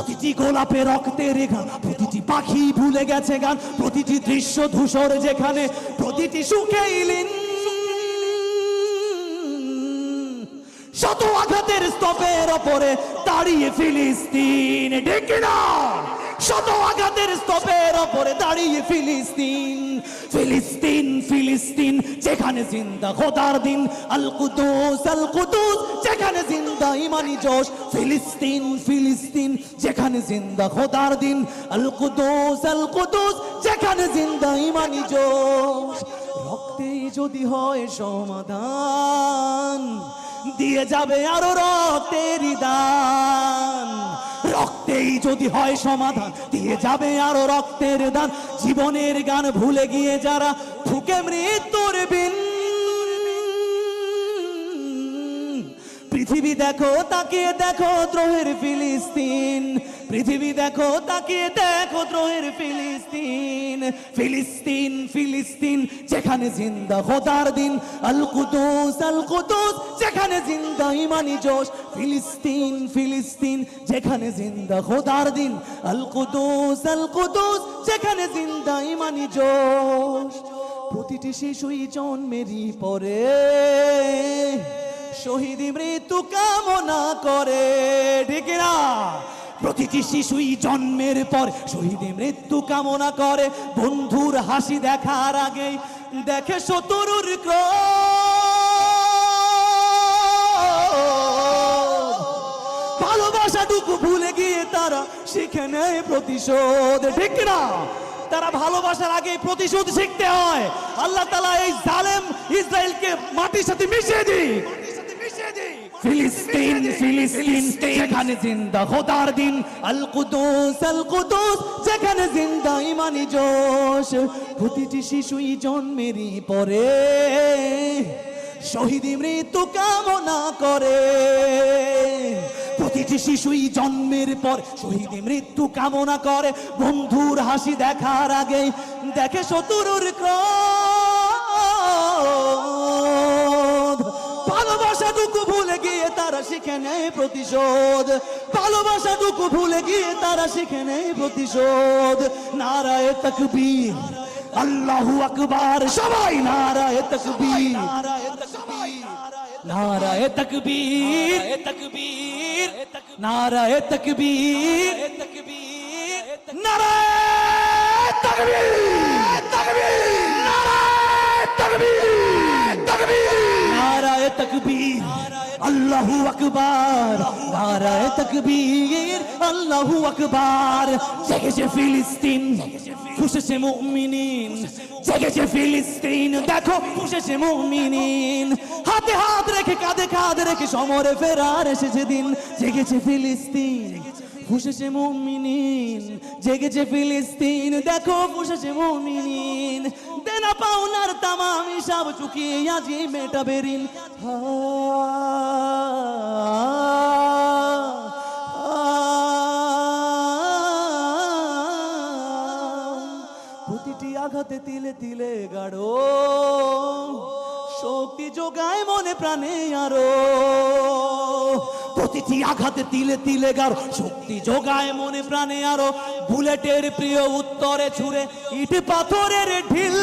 প্রতিটি গোলাপে রক্তের রেখা প্রতিটি পাখি ভুলে গেছে গান, প্রতিটি দৃশ্য ধূসর যেখানে, প্রতিটি সুখে ইলিন। শত আঘাতের স্তপের ওপরে দাঁড়িয়ে ফিলিস্তিন ডেকে না শত আঘাতের স্তপের ওপরে দাঁড়িয়ে ফিলিস্তিন ফিলিস্তিন ফিলিস্তিন, যেখানে জিন্দা খোদার দিন আল কুদুস আল কুদুস যেখানে জিন্দা ইমানি জোশ, ফিলিস্তিন ফিলিস্তিন, যেখানে জিন্দা খোদার দিন আল কুদুস আল কুদুস যেখানে জিন্দা ইমানি জোশ। রক্তে যদি হয় সমাধান, দিয়ে যাবে আরও রক্তের দান রক্তেই যদি হয় সমাধান, দিয়ে যাবে আরও রক্তের দান। জীবনের গান ভুলে গিয়ে যারা ফুকে মৃত্যুর বিন। পৃথিবী দেখো, তাকিয়ে দেখো দ্রোহের ফিলিস্তিন। পৃথিবী দেখো, তাকিয়ে দেখো দ্রোহের ফিলিস্তিন। ফিলিস্তিন ফিলিস্তিন, যেখানে জিন্দা খোদার দিন। আল কুদুস আল কুদুস যেখানে জিন্দা ইমানি জোশ। ফিলিস্তিন ফিলিস্তিন, যেখানে জিন্দা খোদার দিন। আল কুদুস আল কুদুস, যেখানে জিন্দা ইমানি জোশ। প্রতিটি শিশুই জন্মেরই পরে। শহীদ মৃত্যু কামনা করে না প্রতিটি শিশুই জন্মের পর শহীদ মৃত্যু কামনা করে। বন্ধুর হাসি দেখার আগেই দেখে শতরুর ক্রোধ। ভালোবাসাটুকু ভুলে গিয়ে তারা শিখে নেয় প্রতিশোধ। ঠিক না তারা ভালোবাসার আগে প্রতিশোধ শিখতে হয়। আল্লাহ তালা এই জালেম ইসরায়েলকে মাটির সাথে মিশিয়ে দিই। ফিলিস্তিন ফিলিস্তিন। যেখানে জিন্দা খোদার দিন। আল কুদুস আল কুদুস যেখানে জিন্দা ইমানি জোশ। প্রতিটি শিশুই জন্মেরই পরে। শহীদি মৃত্যু কামনা করে। প্রতিটি শিশুই জন্মের পর শহীদ মৃত্যু কামনা করে বন্ধুর হাসি দেখার আগে দেখে শত্রুর ভালোবাসাটুকু ভুলে গিয়ে তারা শিখে নেয় প্রতিশোধ। ভালোবাসাটুকু ভুলে গিয়ে তারা শিখে নেয় প্রতিশোধ। নারায় তকবীর আল্লাহু আকবার সবাই নারায় তকবীর। নারায় তকবীর। তকবীর। নারায় তকবীর নারায় তকবীর তকবীর নারায় তকবীর। নারায় তকবীর আল্লাহু আকবার নারায় তকবীর আল্লাহু আকবার জেগেছে ফিলিস্তিন খুশেছে মুমিনিন জেগেছে ফিলিস্তিন দেখো খুশেছে মুমিনিন হাতে হাত রেখে, কাঁধে কাঁধ রেখে, সমরে ফেরার এসেছে দিন। জেগেছে ফিলিস্তিন ফুসেছে মুমিনিন, জেগেছে ফিলিস্তিন। দেখো ফুসেছে মুমিনিন। দেনা পাওনার তামাম হিসাব চুকিয়ে আজি মেটাবে ঋণ প্রতিটি আঘাতে তিলে তিলে গাড়ো শক্তি যোগায় মনে প্রাণে আরও। প্রতিটি আঘাতে তিলে তিলে গার শক্তি যোগায় মনে প্রাণে আরও। বুলেটের প্রিয় উত্তরে ছুড়ে ইট পাথরের ঢিল।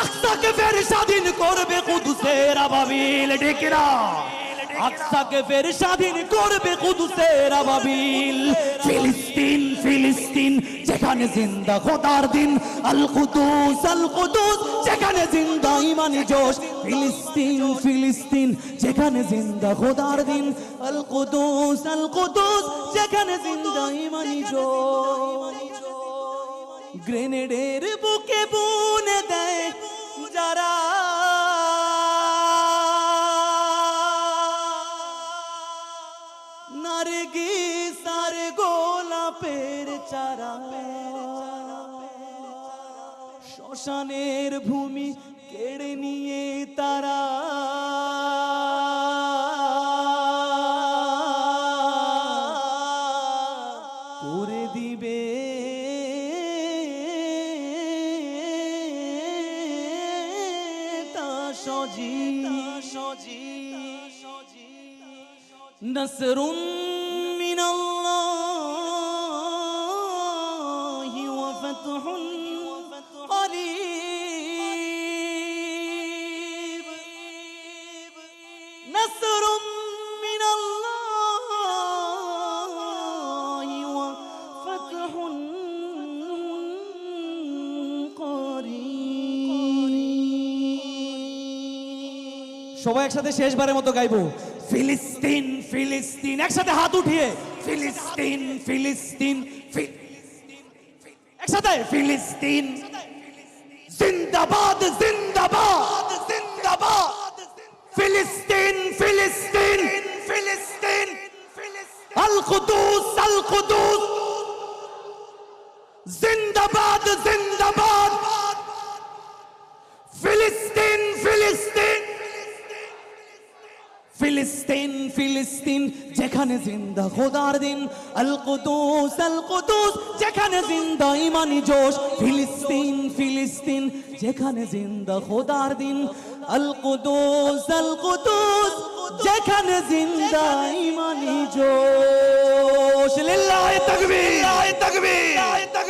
আকসাকে ফের স্বাধীন করবে কুদুসের আবাবিল ডেকেরা আকসাকে ফের স্বাধীন করবে কুদুসের আবাবিল। ফিলিস্তিন ফিলিস্তিন, যেখানে জিন্দা খোদার দিন। আল কুদুস আল কুদুস, যেখানে জিন্দা ইমানি জোশ। ফিলিস্তিন ফিলিস্তিন, যেখানে জিন্দা খোদার দিন। আল কুদুস আল কুদুস, যেখানে জিন্দা ইমানি জোশ। গ্রেনেডের শ্মশানের ভূমি কেড়ে নিয়ে তারা করে দিবে। তা সজি সজি নসরুন সবাই একসাথে শেষবারের মতো গাইবো। ফিলিস্তিন ফিলিস্তিন, একসাথে হাত উঠিয়ে। ফিলিস্তিন ফিলিস্তিন একসাথে। ফিলিস্তিন, জিন্দাবাদ জিন্দাবাদ জিন্দাবাদ। ফিলিস্তিন ফিলিস্তিন ফিলিস্তিন। আল কুদুস আল কুদুস জিন্দাবাদ ফিলিস্তিন ফিলিস্তিন, যেখানে জিন্দা খোদার দিন। আল কুদুস আল কুদুস, যেখানে জিন্দা ইমানি জোশ। ফিলিস্তিন ফিলিস্তিন, যেখানে জিন্দা খোদার দিন। আল কুদুস আল কুদুস, যেখানে জিন্দা ইমানি জোশ। লিল্লাহি তাকবীর লিল্লাহি তাকবীর।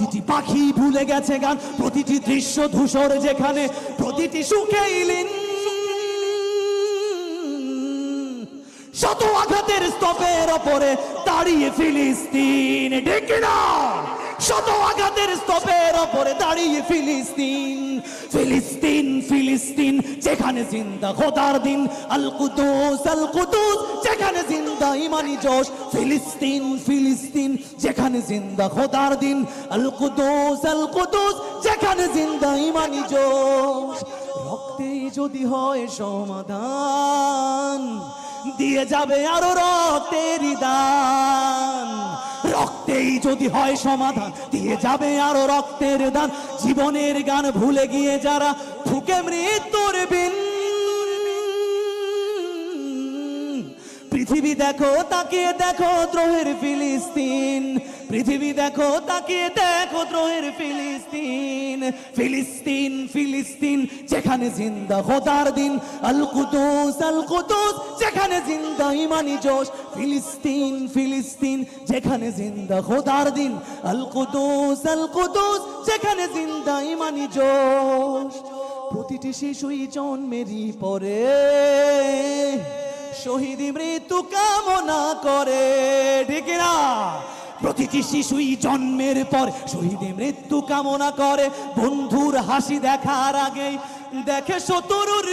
প্রতিটি পাখি ভুলে গেছে গান, প্রতিটি দৃশ্য ধূসর যেখানে, প্রতিটি সুখে ইলিন। শত আঘাতের স্তপের ওপরে দাঁড়িয়ে ফিলিস্তিন ডেকে শত আঘাতের স্তপের ওপরে দাঁড়িয়ে ফিলিস্তিন ফিলিস্তিন ফিলিস্তিন, যেখানে জিন্দা খোদার দিন আল কুদুস আল কুদুস যেখানে জিন্দা ইমানি জোশ, ফিলিস্তিন ফিলিস্তিন, যেখানে জিন্দা খোদার দিন। আল কুদুস আল কুদুস যেখানে জিন্দা ইমানি জোশ। রক্তে যদি হয় সমাধান, দিয়ে যাবে আরও রক্তের দান। রক্তেই যদি হয় সমাধান, দিয়ে যাবে আরও রক্তের দান। জীবনের গান ভুলে গিয়ে যারা, ফুকে মৃত্যুর পৃথিবী দেখো, তাকিয়ে দেখো দ্রোহের ফিলিস্তিন। পৃথিবী দেখো, তাকিয়ে দেখো দ্রোহের ফিলিস্তিন। ফিলিস্তিন ফিলিস্তিন, যেখানে জিন্দা খোদার দিন। আল কুদুস আল কুদুস যেখানে জিন্দা ইমানি জোশ। ফিলিস্তিন ফিলিস্তিন, যেখানে জিন্দা খোদার দিন। আল কুদুস আল কুদুস যেখানে জিন্দা ইমানি জোশ। প্রতিটি শিশুই জন্মেরই পরে। শহীদ মৃত্যু কামনা করে, ঠিক না? প্রতিটি শিশুই জন্মের পর শহীদ মৃত্যু কামনা করে। বন্ধুর হাসি দেখার আগেই দেখে শতরুর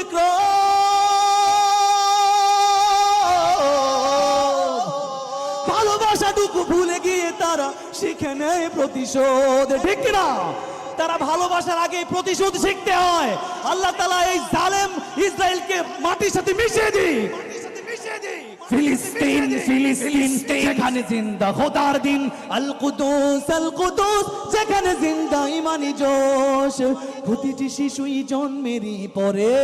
ভালোবাসাটুকু ভুলে গিয়ে তারা শিখে নেয় প্রতিশোধ, ঠিক না? তারা ভালোবাসার আগে প্রতিশোধ শিখতে হয়। আল্লাহ তালা এই জালেম ইসরায়েলকে মাটির সাথে মিশিয়ে দিই ফিলিস্তিন ফিলিস্তিন যেখানে জিন্দা খোদার দিন। আল কুদুস আল কুদুস যেখানে জিন্দা ইমানি জোশ। প্রতিটি শিশুই জন্মেরই পরে।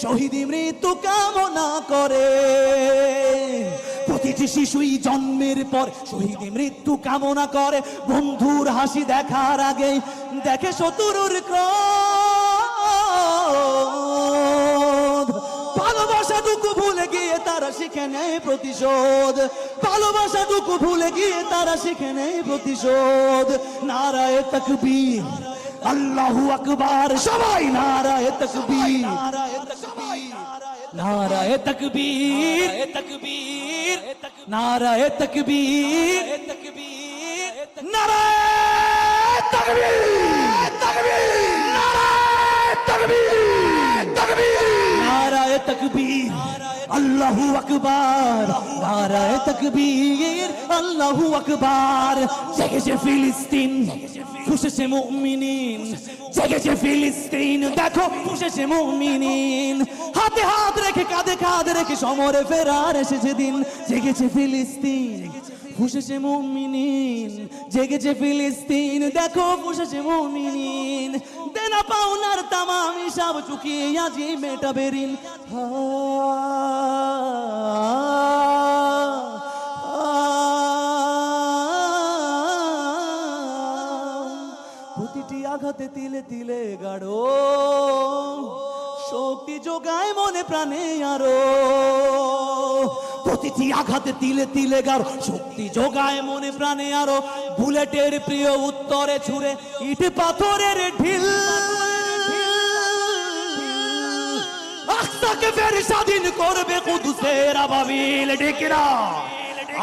শহীদি মৃত্যু কামনা করে। প্রতিটি শিশুই জন্মের পর শহীদ মৃত্যু কামনা করে। বন্ধুর হাসি দেখার আগে দেখে শত্রুর ক্রোধ। ভালোবাসাটুকু ভুলে গিয়ে তারা শিখে নেয় প্রতিশোধ। ভালোবাসাটুকু ভুলে গিয়ে তারা শিখে নেয় প্রতিশোধ। নারায় তকবীর, আল্লাহু আকবার, সবাই নারায় তকবীর। নারায় তকবীর তকবীর নারায় তকবীর নারায় তকবীর তকবীর, নারায় তকবীর। নারায় তকবীর। আল্লাহু আকবার। জেগেছে ফিলিস্তিন। ফুসেছে মুমিনিন। জেগেছে ফিলিস্তিন। দেখো মুমিনিন। হাতে হাত রেখে, কাঁধে কাঁধ রেখে সমরে ফেরার এসেছে দিন। জেগেছে ফিলিস্তিন। ফুসেছে মুমিনিন, জেগেছে ফিলিস্তিন, দেখো ফুসেছে মুমিনিন। দেনা পাওনার তামাম হিসাব চুকিয়ে আজি মেটাবে ঋণ। প্রতিটি আঘাতে তিলে তিলে গাড়ো শক্তি যোগায় মনে প্রাণে আরও। প্রতিটি আঘাতে তিলে তিলে গাড়ো শক্তি যোগায় মনে প্রাণে আরও। বুলেটের প্রিয় উত্তরে ছুড়ে ইট পাথরের ঢিল। আকসাকে ফের স্বাধীন করবে কুদুসের আবাবিল ডেকেরা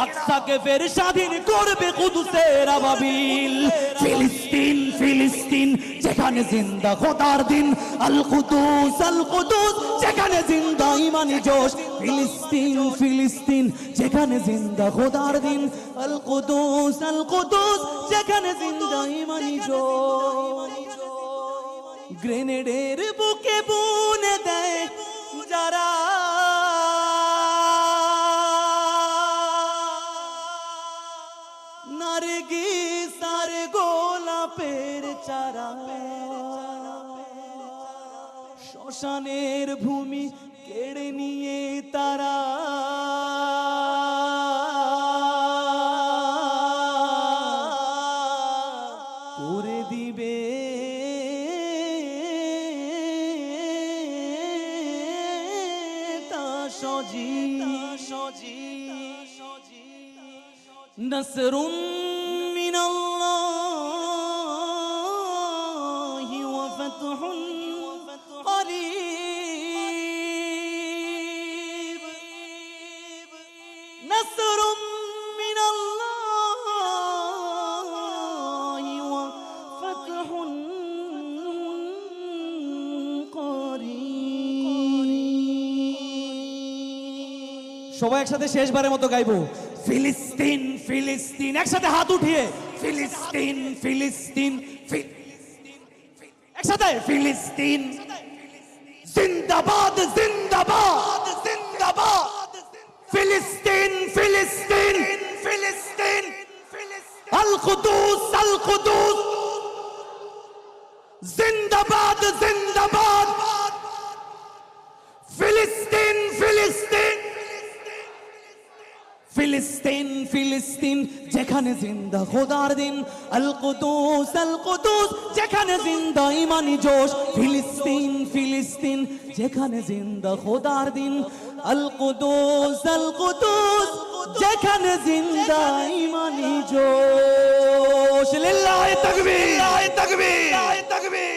আকসাকে ফের স্বাধীন করবে কুদুসের আবাবিল। ফিলিস্তিন ফিলিস্তিন, যেখানে জিন্দা খোদার দিন। আল কুদুস আল কুদুস যেখানে জিন্দা ইমানি জোশ, ফিলিস্তিন ফিলিস্তিন, যেখানে জিন্দা খোদার দিন। আল কুদুস আল কুদুস, যেখানে জিন্দা ইমানি জোশ। গ্রেনেডের বুকে বুনে দেয় যারা শ্মশানের ভূমি কেড়ে নিয়ে তারা করে দিবে। সজি সজি নসরুন সবাই একসাথে শেষবারের মতো গাইবো। ফিলিস্তিন ফিলিস্তিন, একসাথে হাত উঠিয়ে। ফিলিস্তিন ফিলিস্তিন একসাথে। ফিলিস্তিন, জিন্দাবাদ জিন্দাবাদ জিন্দাবাদ। ফিলিস্তিন ফিলিস্তিন ফিলিস্তিন। আল কুদুস আল কুদুস। জিন্দাবাদ জিন্দাবাদ। ফিলিস্তিন ফিলিস্তিন। ফিলিস্তিন ফিলিস্তিন, যেখানে জিন্দা খোদার দিন। আল কুদুস আল কুদুস, যেখানে জিন্দা ইমানি জোশ। ফিলিস্তিন ফিলিস্তিন, যেখানে জিন্দা খোদার দিন। আল কুদুস আল কুদুস, যেখানে জিন্দা ইমানি জোশ। লিল্লাহি তাকবীর লিল্লাহি তাকবীর। লিল্লাহি তাকবীর